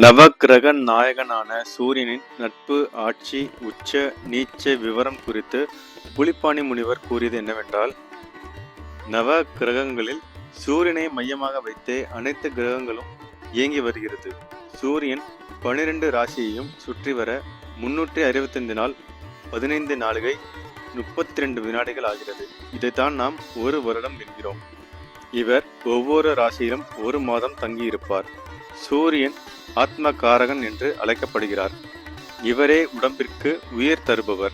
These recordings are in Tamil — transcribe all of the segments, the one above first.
நவக்கிரக நாயகனான சூரியனின் நட்பு ஆட்சி உச்ச நீச்ச விவரம் குறித்து புலிப்பாணி முனிவர் கூறியது என்னவென்றால் நவ கிரகங்களில் சூரியனை மையமாக வைத்தே அனைத்து கிரகங்களும் இயங்கி வருகிறது. சூரியன் பனிரெண்டு ராசியையும் சுற்றி வர முன்னூற்றி அறுபத்தைந்து நாள் பதினைந்து நாளிகை முப்பத்தி ரெண்டு வினாடிகள் ஆகிறது. இதைத்தான் நாம் ஒரு வருடம் என்கிறோம். இவர் ஒவ்வொரு ராசியிலும் ஒரு மாதம் தங்கியிருப்பார். சூரியன் ஆத்ம காரகன் என்று அழைக்கப்படுகிறார். இவரே உடம்பிற்கு உயிர் தருபவர்.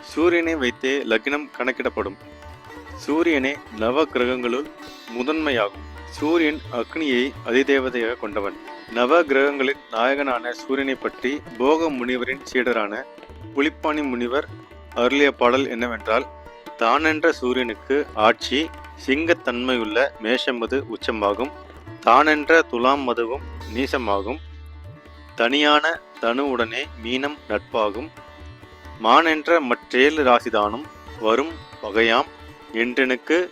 சூரியனை வைத்தே லக்னம் கணக்கிடப்படும். சூரியனே நவ கிரகங்களுள் முதன்மையாகும். சூரியன் அக்னியை அதிதேவதையாக கொண்டவன். நவ கிரகங்களின் நாயகனான சூரியனை பற்றி போக முனிவரின் சீடரான புலிப்பாணி முனிவர் அருளிய பாடல் என்னவென்றால் தானென்ற சூரியனுக்கு ஆட்சி சிங்கத்தன்மையுள்ள மேஷமது உச்சமாகும். தானென்ற துலாம் மதுவும் நீசமாகும். தனியான தனுவுடனே மீனம் நட்பாகும். மானென்ற மற்றேழு ராசிதானும் வரும் பகையாம் என்றெனுக்கு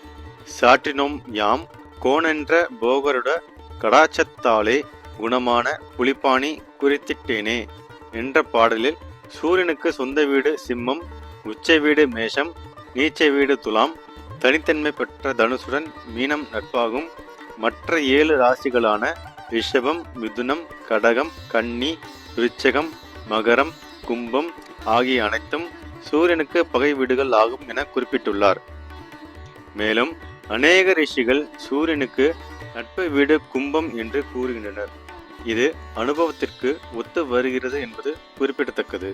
சாற்றினோம் யாம். கோனென்ற போகருட கடாச்சத்தாலே குணமான புலிப்பாணி குறித்திட்டேனே. என்ற பாடலில் சூரியனுக்கு சொந்த வீடு சிம்மம் உச்ச வீடு மேஷம் நீச்ச வீடு துலாம். தனித்தன்மை பெற்ற தனுசுடன் மீனம் நட்பாகும். மற்ற ஏழு ராசிகளான ரிஷபம் மிதுனம் கடகம் கன்னி விருச்சகம் மகரம் கும்பம் ஆகிய அனைத்தும் சூரியனுக்கு பகை வீடுகள் ஆகும் என குறிப்பிட்டுள்ளார். மேலும் அநேக ரிஷிகள் சூரியனுக்கு நட்பு வீடு கும்பம் என்று கூறுகின்றனர். இது அனுபவத்திற்கு ஒத்து வருகிறது என்பது குறிப்பிடத்தக்கது.